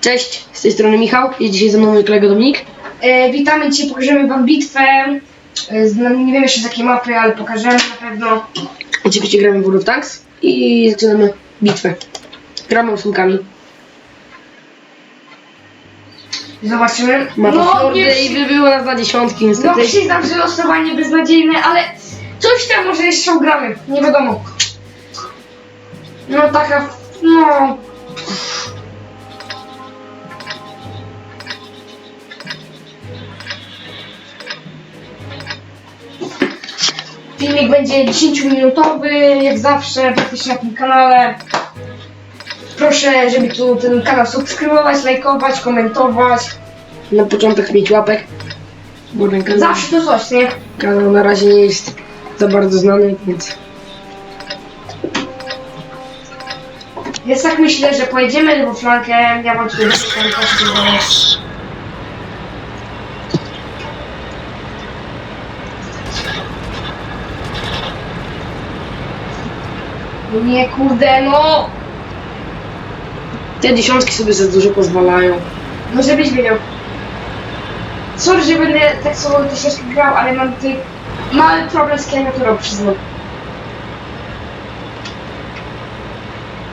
Cześć, z tej strony Michał, jest dzisiaj ze mną mój kolega Dominik. E, witamy Cię, pokażemy Wam bitwę. E, z, no, nie wiem jeszcze z jakiej mapy, ale pokażemy na pewno. Oczywiście gramy w World of Tanks i zaczynamy bitwę. Gramy ósemkami. Zobaczymy. Ma to no, nie, i wybyło nas na dziesiątki no niestety. przyznam, że losowanie beznadziejne, ale coś tam może jeszcze ugramy. Nie wiadomo. No taka, no... Filmik będzie 10-minutowy, jak zawsze, praktycznie na tym kanale. Proszę, żeby tu ten kanał subskrybować, lajkować, komentować. Na początek mieć łapek, bo ten kanał, Zawsze to coś, nie? kanał na razie nie jest za bardzo znany, więc Więc tak myślę, że pojedziemy lewą flankę. Ja mam tutaj bo... Nie kurde, no! te dziesiątki sobie za dużo pozwalają. No żebyś wiedział. Sorry, że będę tak słowo troszeczkę grał, ale mam tutaj mały problem z klawiaturą, przyznam.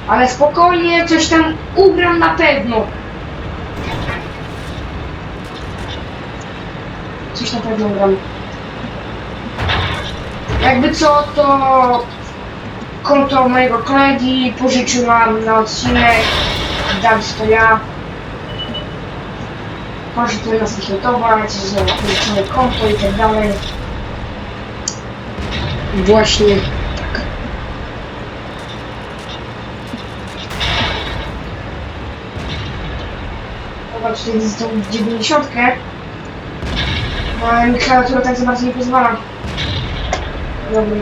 Ale spokojnie, coś tam ugram na pewno. Coś na pewno ugram. Jakby co, to konto mojego kolegi pożyczyłam na odcinek. Dam to ja. Proszę tu nas wyświetlować, że pożyczymy konto i tak dalej. Właśnie. Zobacz, tutaj jest 90. No ale mi klawiatura tak za bardzo nie pozwala. Dobry.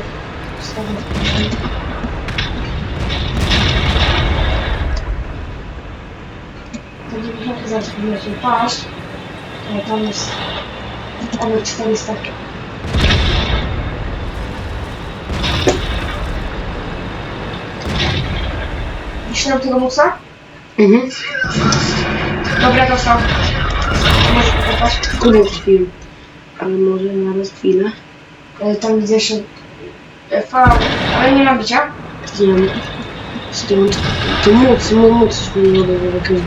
Wstawię. To 90 zaraz powinno się paść. Ale tam jest obok 400. Iść nam tego musa? Mhm. Dobra, dostał. Może popaść. Kurde trafiłem. Ale może na chwilę. E, Tam widzę jeszcze e, V, ale nie ma bicia. Nie wiem. Stąd. To móc, móc, móc mi nie było jakiegoś.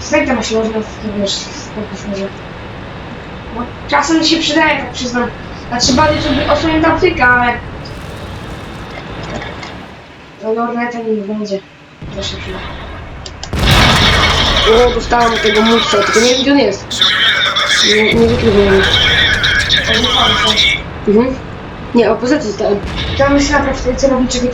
Snajta ma się można, w- wiesz, spokój może. Bo czasem się przydaje, tak przyznam. Znaczy bardziej, żeby osłonić taktyka, ale... No lorneta nie będzie. To się przyda. O, dostałem tego mówca, tylko nie wiem gdzie on jest. Nie, nie fajne, to. Mhm. Nie, opozycji dostałem. Tam jest naprawdę celowniczego i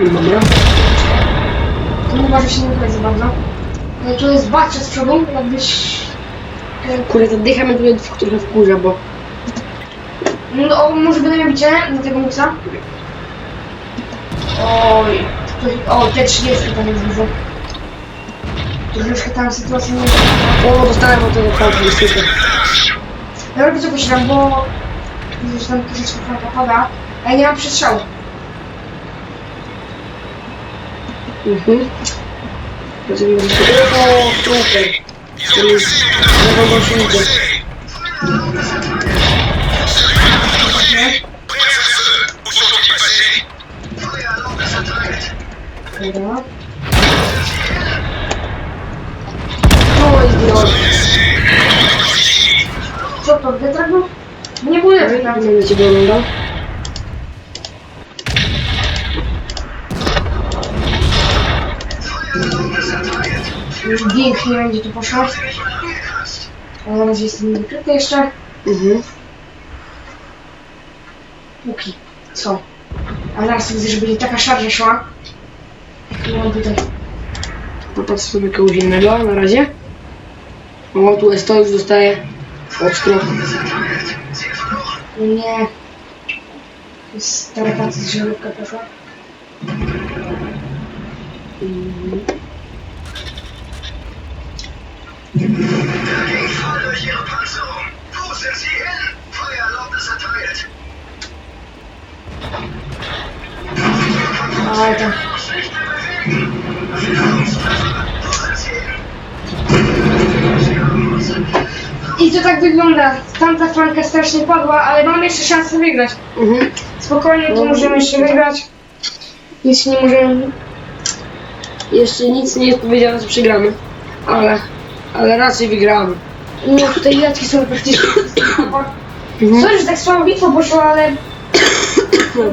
Dobra. To nie może się nie wychodzi za bardzo. No tu jest bacia z przodu, jakbyś... Kurde, ta dycha mnie tutaj w- trochę wkurza, bo... No, może będę miał bicie na tego musa. Oj, to, o, te 30 tam jest widzę. Troszeczkę tam sytuacja nie O, dostałem od tego pałki, super. Dobra, widzę posiadam, bo widzę, że tam troszeczkę flanka pada, a ja nie mam przestrzału. Mhm. Się... To jest... Dobra. O, jest idiot. Co to, wiatrak był? Nie Ja tam. będę ciebie oglądał. Dźwięk nie będzie tu poszło. A na razie jestem wykryty jeszcze. Mhm. Póki. Co? A zaraz widzę, że będzie taka szarża szła. Jak mam tutaj. Popatrz sobie kogoś innego na razie. O, tu jest to już dostaje ostro. No nie. To jest telepatia z żarówka poszła. Mhm. Ich falle durch Ihre Panzerung. Wo sind Sie hin? Feuererlaubnis erteilt. Alter. I to tak wygląda. Tamta franka strasznie padła, ale mamy jeszcze szansę wygrać. Mhm. Spokojnie, to no, możemy no, jeszcze no. wygrać. Nic nie możemy, Jeszcze nic nie jest powiedziane, że przegramy. ale ale raczej wygramy. No tutaj jatki są praktycznie... Mhm. Sorry, że tak słabo bitwa poszła, ale...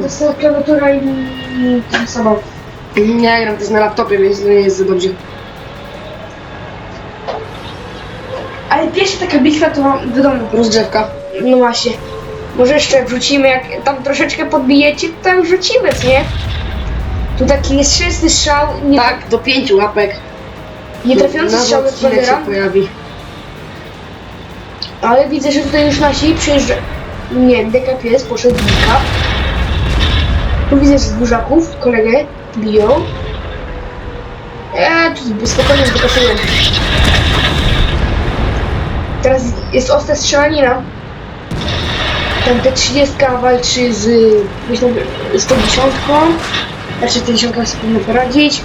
Jest ta klawiatura i... i tym sobą. Nie gram też na laptopie, więc to nie jest za dobrze. Ale pierwsza taka bitwa to w domu. Rozgrzewka. No właśnie. Może jeszcze wrzucimy, jak tam troszeczkę podbijecie, to tam wrzucimy, co nie? Tu taki nieszczęsny strzał, nie, Tak, do pięciu łapek. Nie trafiący Nowy strzał od odcinek się pojawi. ale widzę, że tutaj już nasi przyjeżdżają. Nie, jest, poszedł dekap. Tu widzę, z burzaków kolegę biją. Eee, tu spokojnie zdekasują. Teraz jest ostra strzelanina. Tam T30 walczy z myślę, 110. Znaczy 110 sobie powinno poradzić.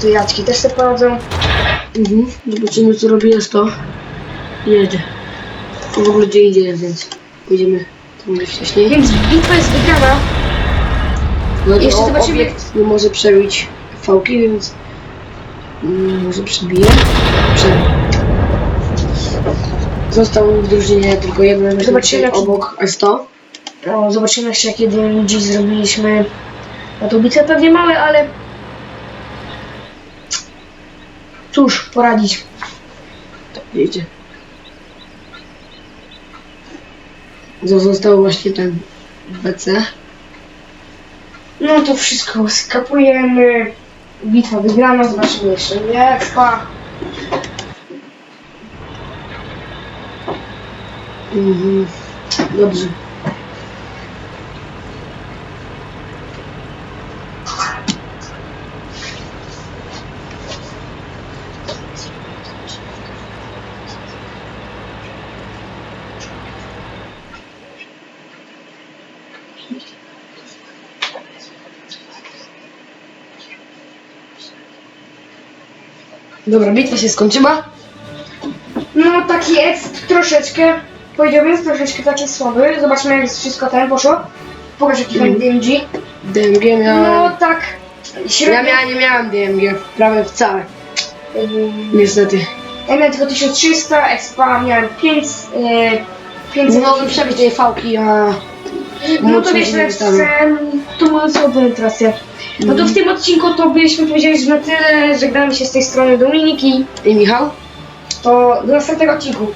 Tu jaczki też sobie poradzą? Mhm. Zobaczymy co robi to. Jedzie. W ogóle gdzie idzie, więc pójdziemy tam gdzieś wcześniej. Więc bitwa jest wygrana. No, Jeszcze o- zobaczymy, nie może przebić fałki, więc mm, może przebije. Przebił. Został w drużynie tylko jeden Zobaczymy, jaki- obok S100. O, zobaczymy jeszcze jakie dziś zrobiliśmy na tą bitwę. Pewnie małe, ale cóż poradzić. Tak, wiecie. Został właśnie ten BC. No to wszystko skapujemy. Bitwa wygrana, zobaczymy jeszcze spa. Mhm. Dobrze. Dobra, bitwa się skończyła. No taki exp troszeczkę, powiedziałbym, jest troszeczkę taki słaby. Zobaczmy jak wszystko ten poszło. Pokaż jaki mm. DMG. DMG miałem. No tak, średnio. Ja miałem, nie miałem DMG, prawie wcale. Ym, Niestety. Ja miałem tylko 1300, expa miałem 5, e, 500. Nie mogłem przebić tej fałki, a... No to wiesz, to mamy słabą trasę. No to w tym odcinku to byśmy powiedzieli, że na tyle. Żegnamy się z tej strony Dominiki. I Michał? To do następnego odcinku.